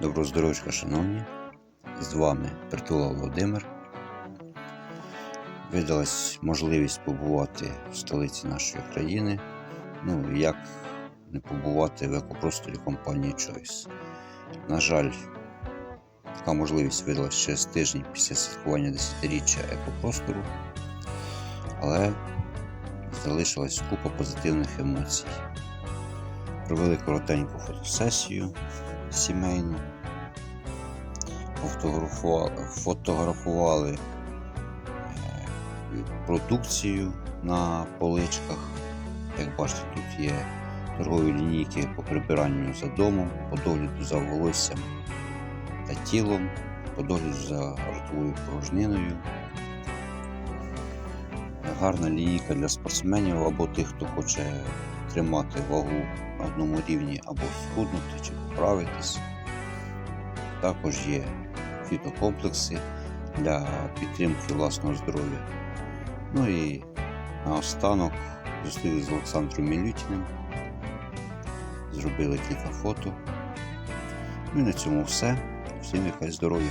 Доброго здоров'ячка, шановні! З вами Притула Володимир. Видалась можливість побувати в столиці нашої країни. Ну, як не побувати в екопросторі компанії Choice. На жаль, така можливість видалась через тиждень після святкування 10-річчя екопростору, але залишилась купа позитивних емоцій. Провели коротеньку фотосесію сімейну, фотографували, фотографували е, продукцію на поличках. Як бачите, тут є торгові лінійки по прибиранню за домом, по догляду за волоссям та тілом, по догляду за ротовою порожниною. Гарна лінійка для спортсменів або тих, хто хоче тримати вагу на одному рівні або схуднути чи поправитись. Також є фітокомплекси для підтримки власного здоров'я. Ну і наостанок зустрілися з Олександром Мілютіним, зробили кілька фото. Ну і на цьому все. Всім якась здоров'я.